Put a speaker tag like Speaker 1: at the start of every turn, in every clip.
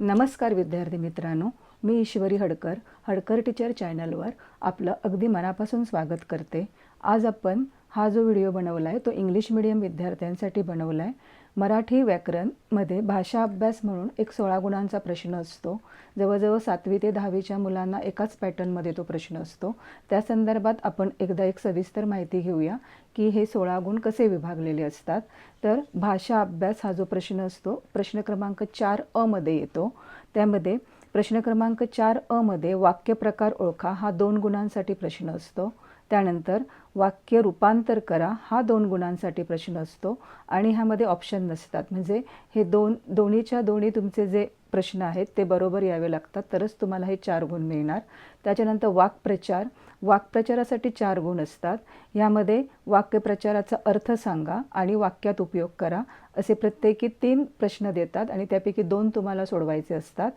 Speaker 1: नमस्कार विद्यार्थी मित्रांनो मी ईश्वरी हडकर हडकर टीचर चॅनलवर आपलं अगदी मनापासून स्वागत करते. आज आपण हा जो व्हिडिओ बनवला आहे तो इंग्लिश मिडियम विद्यार्थ्यांसाठी बनवला आहे मराठी व्याकरणमध्ये भाषा अभ्यास म्हणून एक सोळा गुणांचा प्रश्न असतो. जवळजवळ सातवी ते दहावीच्या मुलांना एकाच पॅटर्नमध्ये तो प्रश्न असतो. त्या संदर्भात आपण एकदा एक सविस्तर माहिती घेऊया की हे सोळा गुण कसे विभागलेले असतात. तर भाषा अभ्यास हा जो प्रश्न असतो प्रश्न क्रमांक चार अमध्ये येतो. त्यामध्ये प्रश्न क्रमांक चार अमध्ये वाक्यप्रकार ओळखा हा दोन गुणांसाठी प्रश्न असतो. त्यानंतर वाक्य रूपांतर करा. हा दोन गुणांसाठी प्रश्न असतो आणि ह्यामध्ये ऑप्शन नसतात. म्हणजे हे दोन दोन्हीच्या दोन्ही तुमचे जे प्रश्न आहेत ते बरोबर यावे लागतात. तरच तुम्हाला हे चार गुण मिळणार. त्याच्यानंतर वाक्प्रचार. वाक्प्रचारासाठी चार गुण असतात. ह्यामध्ये वाक्यप्रचाराचा अर्थ सांगा आणि वाक्यात उपयोग करा. असे प्रत्येकी तीन प्रश्न देतात आणि त्यापैकी दोन तुम्हाला सोडवायचे असतात.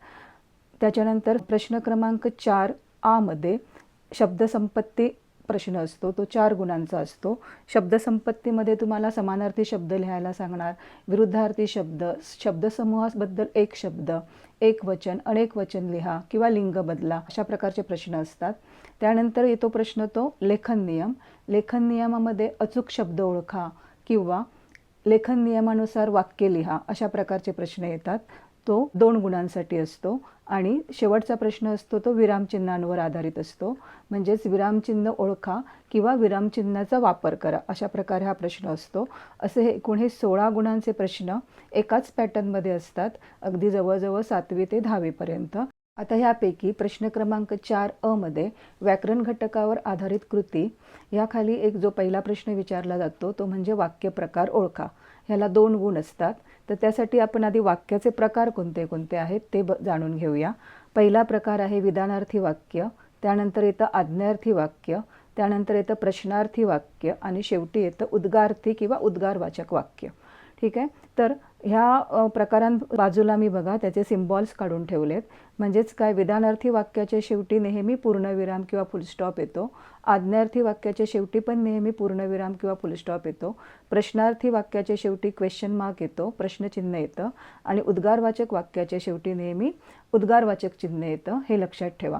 Speaker 1: त्याच्यानंतर प्रश्न क्रमांक चार आमध्ये शब्दसंपत्ती प्रश्न असतो तो चार गुणांचा असतो. शब्दसंपत्तीमध्ये तुम्हाला समानार्थी शब्द लिहायला सांगणार. विरुद्धार्थी शब्द शब्दसमूहाबद्दल एक शब्द एक वचन अनेक वचन लिहा किंवा लिंग बदला अशा प्रकारचे प्रश्न असतात. त्यानंतर येतो प्रश्न तो लेखन नियम. लेखन नियमामध्ये अचूक शब्द ओळखा किंवा लेखन नियमानुसार वाक्य लिहा अशा प्रकारचे प्रश्न येतात. तो दोन गुणांसाठी असतो आणि शेवटचा प्रश्न असतो तो विरामचिन्हांवर आधारित असतो. म्हणजेच विरामचिन्ह ओळखा किंवा विरामचिन्हाचा वापर करा अशा प्रकारे हा प्रश्न असतो. असे हे एकूण हे सोळा गुणांचे प्रश्न एकाच पॅटर्नमध्ये असतात अगदी जवळजवळ सातवी ते दहावीपर्यंत आता ह्यापैकी प्रश्न क्रमांक चार अमध्ये व्याकरण घटकावर आधारित कृती याखाली एक जो पहिला प्रश्न विचारला जातो तो म्हणजे वाक्य प्रकार ओळखा. ह्याला दोन गुण असतात. तर त्यासाठी आपण आधी वाक्याचे प्रकार कोणते कोणते आहेत ते ब जाणून घेऊया. पहिला प्रकार आहे विधानार्थी वाक्य त्यानंतर येतं आज्ञार्थी वाक्य त्यानंतर येतं प्रश्नार्थी वाक्य आणि शेवटी येतं उद्गार्थी किंवा उद्गारवाचक वाक्य. ठीक आहे? तर ह्या प्रकारां बाजूला मी बघा त्याचे सिम्बॉल्स काढून ठेवलेत. म्हणजेच काय विधानार्थी वाक्याच्या शेवटी नेहमी पूर्णविराम किंवा फुलस्टॉप येतो. आज्ञार्थी वाक्याच्या शेवटी पण नेहमी पूर्णविराम किंवा फुलस्टॉप येतो. प्रश्नार्थी वाक्याच्या शेवटी क्वेश्चन मार्क येतो प्रश्नचिन्ह येतं. आणि उद्गारवाचक वाक्याच्या शेवटी नेहमी उद्गारवाचक चिन्ह येतं हे लक्षात ठेवा.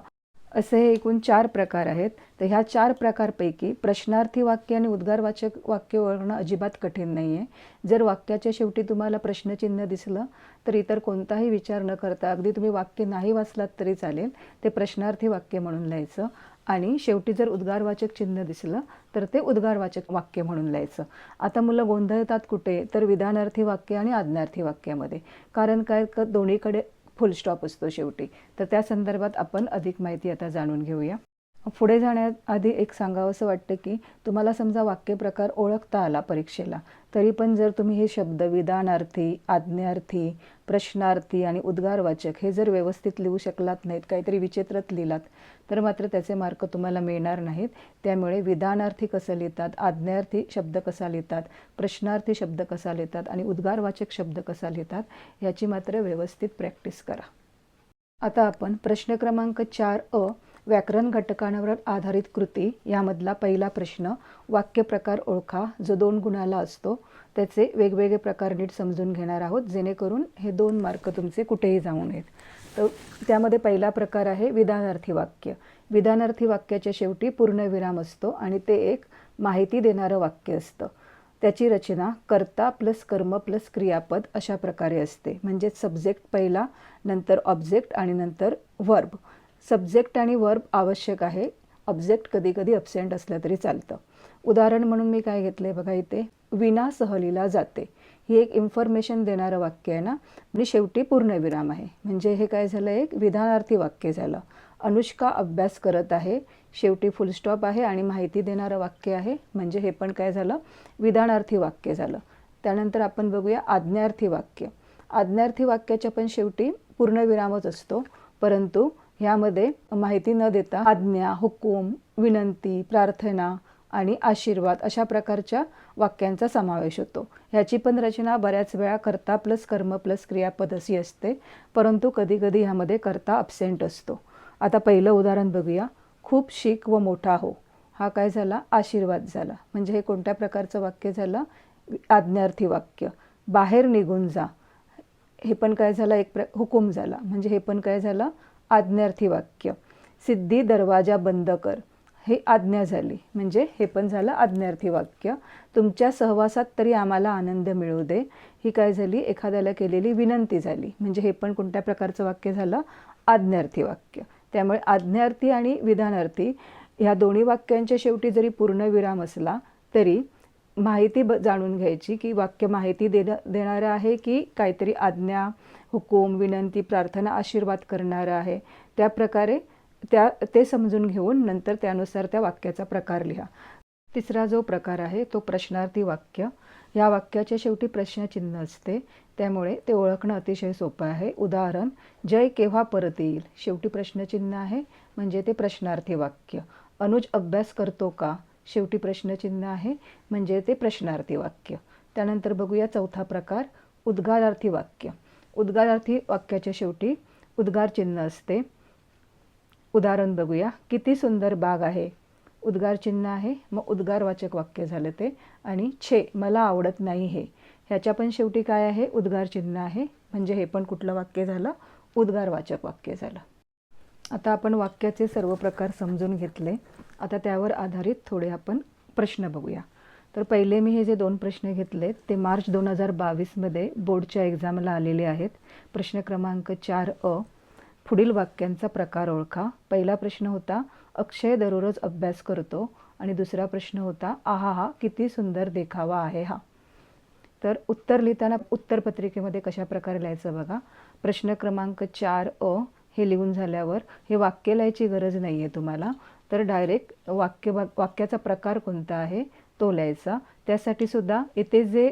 Speaker 1: असे हे एकूण चार प्रकार आहेत. तर ह्या चार प्रकारपैकी प्रश्नार्थी वाक्य आणि उद्गारवाचक वाक्य ओळखणं अजिबात कठीण नाही आहे जर वाक्याच्या शेवटी तुम्हाला प्रश्नचिन्ह दिसलं तर इतर कोणताही विचार न करता अगदी तुम्ही वाक्य नाही वाचलात तरी चालेल ते प्रश्नार्थी वाक्य म्हणून लिहायचं. आणि शेवटी जर उद्गारवाचक चिन्ह दिसलं तर ते उद्गारवाचक वाक्य म्हणून लिहायचं. आता मुलं गोंधळतात कुठे? तर विधानार्थी वाक्य आणि आज्ञार्थी वाक्यामध्ये. कारण काय? दोन्हीकडे फुल स्टॉप असतो शेवटी. तर त्या संदर्भात आपण अधिक माहिती आता जाणून घेऊया. पुढे जाण्याआधी एक सांगावं असं वाटतं की तुम्हाला समजा वाक्यप्रकार ओळखता आला परीक्षेला तरी पण जर तुम्ही हे शब्द विधानार्थी आज्ञार्थी प्रश्नार्थी आणि उद्गारवाचक हे जर व्यवस्थित लिहू शकलात नाहीत काहीतरी विचित्रत लिहिलात तर मात्र त्याचे मार्क तुम्हाला मिळणार नाहीत. त्यामुळे विधानार्थी कसं लिहितात आज्ञार्थी शब्द कसा लिहितात प्रश्नार्थी शब्द कसा लिहितात आणि उद्गारवाचक शब्द कसा लिहितात याची मात्र व्यवस्थित प्रॅक्टिस करा. आता आपण प्रश्न क्रमांक चार अ व्याकरण घटकांवर आधारित कृती यामधला पहिला प्रश्न वाक्यप्रकार ओळखा जो दोन गुणाला असतो त्याचे वेगवेगळे प्रकार नीट समजून घेणार आहोत जेणेकरून हे दोन मार्क तुमचे कुठेही जाऊ नयेत. तर त्यामध्ये पहिला प्रकार आहे विधानार्थी वाक्य. विधानार्थी वाक्याच्या शेवटी पूर्णविराम असतो आणि ते एक माहिती देणारं वाक्य असतं. त्याची रचना कर्ता प्लस कर्म प्लस क्रियापद अशा प्रकारे असते. म्हणजेच सब्जेक्ट पहिला नंतर ऑब्जेक्ट आणि नंतर वर्ब सब्जेक्ट आणि वर्ब आवश्यक आहे. ऑब्जेक्ट कधी कधी असलं तरी चालतं. उदाहरण म्हणून मी काय घेतलं आहे बघा इथे. विना सहलीला जाते. ही एक इन्फॉर्मेशन देणारं वाक्य आहे ना? आणि शेवटी पूर्णविराम आहे. म्हणजे हे काय झालं? एक विधानार्थी वाक्य झालं. अनुष्का अभ्यास करत आहे. शेवटी फुलस्टॉप आहे आणि माहिती देणारं वाक्य आहे. म्हणजे हे पण काय झालं? विधानार्थी वाक्य झालं. त्यानंतर आपण बघूया आज्ञार्थी वाक्य. आज्ञार्थी वाक्याच्या पण शेवटी पूर्णविरामच असतो. परंतु ह्यामध्ये माहिती न देता आज्ञा हुकूम विनंती प्रार्थना आणि आशीर्वाद अशा प्रकारच्या वाक्यांचा समावेश होतो. ह्याची पण रचना बऱ्याच वेळा कर्ता प्लस कर्म प्लस क्रियापद अशी असते परंतु कधीकधी ह्यामध्ये कर्ता अपसेंट असतो. आता पहिलं उदाहरण बघूया. खूप शीख व मोठा हो. हा काय झाला? आशीर्वाद झाला. म्हणजे हे कोणत्या प्रकारचं वाक्य झालं? आज्ञार्थी वाक्य. बाहेर निघून जा. हे पण काय झालं? एक प्र हुकूम झाला. म्हणजे हे पण काय झालं? आज्ञार्थी वाक्य. सिद्धी दरवाजा बंद कर. हे आज्ञा झाली. म्हणजे हे पण झालं आज्ञार्थी वाक्य. तुमच्या सहवासात तरी आम्हाला आनंद मिळू दे. ही काय झाली? एखाद्याला केलेली विनंती झाली. म्हणजे हे पण कोणत्या प्रकारचं वाक्य झालं? आज्ञार्थी वाक्य. त्यामुळे आज्ञार्थी आणि विधानार्थी ह्या दोन्ही वाक्यांच्या शेवटी जरी पूर्णविराम असला तरी माहिती ब जाणून घ्यायची की वाक्य माहिती देणं देणारं आहे की काहीतरी आज्ञा हुकूम विनंती प्रार्थना आशीर्वाद करणारं आहे. त्या प्रकारे त्या ते समजून घेऊन नंतर त्यानुसार त्या वाक्याचा प्रकार लिहा. तिसरा जो प्रकार आहे तो प्रश्नार्थी वाक्य. या वाक्याच्या शेवटी प्रश्नचिन्ह असते. त्यामुळे ते ओळखणं अतिशय सोपं आहे. उदाहरण जय केव्हा परत येईल? शेवटी प्रश्नचिन्ह आहे म्हणजे ते प्रश्नार्थी वाक्य. अनुज अभ्यास करतो का? शेवटी प्रश्नचिन्ह आहे म्हणजे ते प्रश्नार्थी वाक्य. त्यानंतर बघूया चौथा प्रकार उद्गारार्थी वाक्य. उद्गारार्थी वाक्याच्या शेवटी उद्गार चिन्ह असते. उदाहरण बघूया किती सुंदर बाग आहे. उद्गार चिन्ह आहे मग उद्गारवाचक वाक्य झालं ते. आणि छे मला आवडत नाही हे. ह्याच्या पण शेवटी काय आहे? उद्गार चिन्ह आहे. म्हणजे हे पण कुठलं वाक्य झालं? उद्गारवाचक वाक्य झालं. आता आपण वाक्याचे सर्व प्रकार समजून घेतले. आता त्यावर आधारित थोडे आपण प्रश्न बघूया. तर पहिले मी हे जे दोन प्रश्न घेतलेत ते मार्च दोन हजार बावीसमध्ये बोर्डच्या एक्झामला आलेले आहेत. प्रश्न क्रमांक चार अ पुढील वाक्यांचा प्रकार ओळखा. पहिला प्रश्न होता अक्षय दररोज अभ्यास करतो. आणि दुसरा प्रश्न होता आहा हा किती सुंदर देखावा आहे हा. तर उत्तर लिहिताना उत्तरपत्रिकेमध्ये कशा प्रकारे लिहायचं बघा. प्रश्न क्रमांक चार अ हे लिहून झाल्यावर हे वाक्य लिहायची गरज नाही आहे तुम्हाला. तर डायरेक्ट वाक्य वाक्याचा प्रकार कोणता आहे? तो लिहायचा. त्यासाठी सुद्धा इथे जे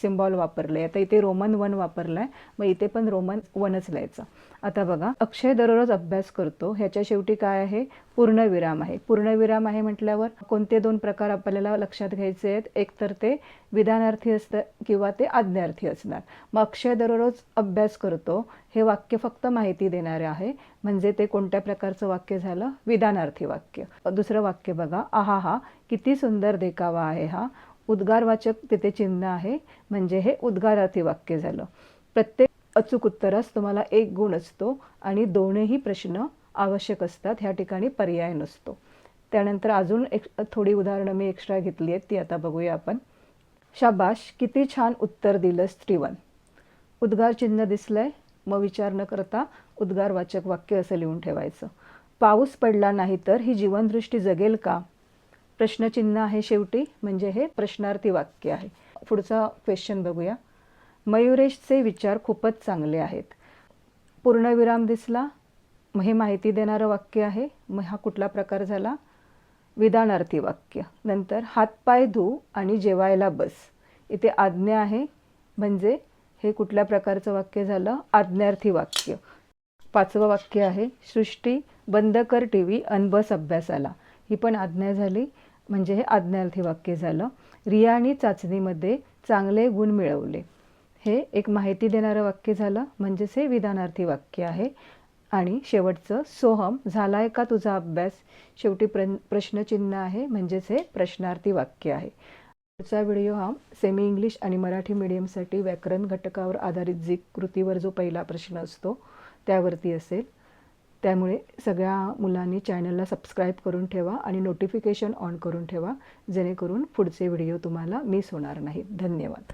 Speaker 1: सिम्बॉल वापरले आता इथे रोमन वन वापरला आहे मग इथे पण रोमन वनच लिहायचं. आता बघा अक्षय दररोज अभ्यास करतो. ह्याच्या शेवटी काय आहे? पूर्णविराम आहे. पूर्णविराम आहे म्हटल्यावर कोणते दोन प्रकार आपल्याला लक्षात घ्यायचे आहेत? एक तर ते विधानार्थी असतं किंवा ते आज्ञार्थी असणार. मग अक्षय दररोज अभ्यास करतो. हे वाक्य फक्त माहिती देणारे आहे. म्हणजे ते कोणत्या प्रकारचं वाक्य झालं? विधानार्थी वाक्य. दुसरं वाक्य बघा. आहा हा किती सुंदर देखावा आहे हा. उद्गारवाचक तिथे चिन्ह आहे. म्हणजे हे उद्गारार्थी वाक्य झालं. प्रत्येक अचूक उत्तरास तुम्हाला एक गुण असतो आणि दोनही प्रश्न आवश्यक असतात. ह्या ठिकाणी पर्याय नसतो. त्यानंतर अजून एक थोडी उदाहरणं मी एक्स्ट्रा घेतली आहेत. ती आता बघूया आपण. शाबाश किती छान उत्तर दिलं स्त्रीवन. उद्गार चिन्ह दिसलंय. मग विचार न करता उद्गारवाचक वाक्य असं लिहून ठेवायचं. पाऊस पडला नाही तर ही जीवनदृष्टी जगेल का? प्रश्नचिन्ह आहे शेवटी म्हणजे हे प्रश्नार्थी वाक्य आहे. पुढचा क्वेश्चन बघूया. मयुरेशचे विचार खूपच चांगले आहेत. पूर्णविराम दिसला. मग हे माहिती देणारं वाक्य आहे. मग हा कुठला प्रकार झाला? विधानार्थी वाक्य. नंतर हातपाय धू आणि जेवायला बस. इथे आज्ञा आहे म्हणजे हे कुठल्या प्रकारचं वाक्य झालं? आज्ञार्थी वाक्य. पाचवं वाक्य आहे सृष्टी बंद कर टी व्ही अनबस अभ्यासाला. ही पण आज्ञा झाली म्हणजे हे आज्ञार्थी वाक्य झालं. रियानी चाचणीमध्ये चांगले गुण मिळवले. हे एक माहिती देणारं वाक्य झालं म्हणजेच हे विधानार्थी वाक्य आहे. आणि शेवटचं सोहम झालाय का तुझा अभ्यास? शेवटी प्र प्रश्नचिन्ह आहे म्हणजेच हे प्रश्नार्थी वाक्य आहे. पुढचा व्हिडिओ हा सेमी इंग्लिश आणि मराठी मीडियमसाठी व्याकरण घटकावर आधारित जी कृतीवर जो पहिला प्रश्न असतो त्यावरती असेल. त्यामुळे सगळ्या मुलांनी चॅनलला सबस्क्राईब करून ठेवा आणि नोटिफिकेशन ऑन करून ठेवा जेणेकरून पुढचे व्हिडिओ तुम्हाला मिस होणार नाहीत. धन्यवाद.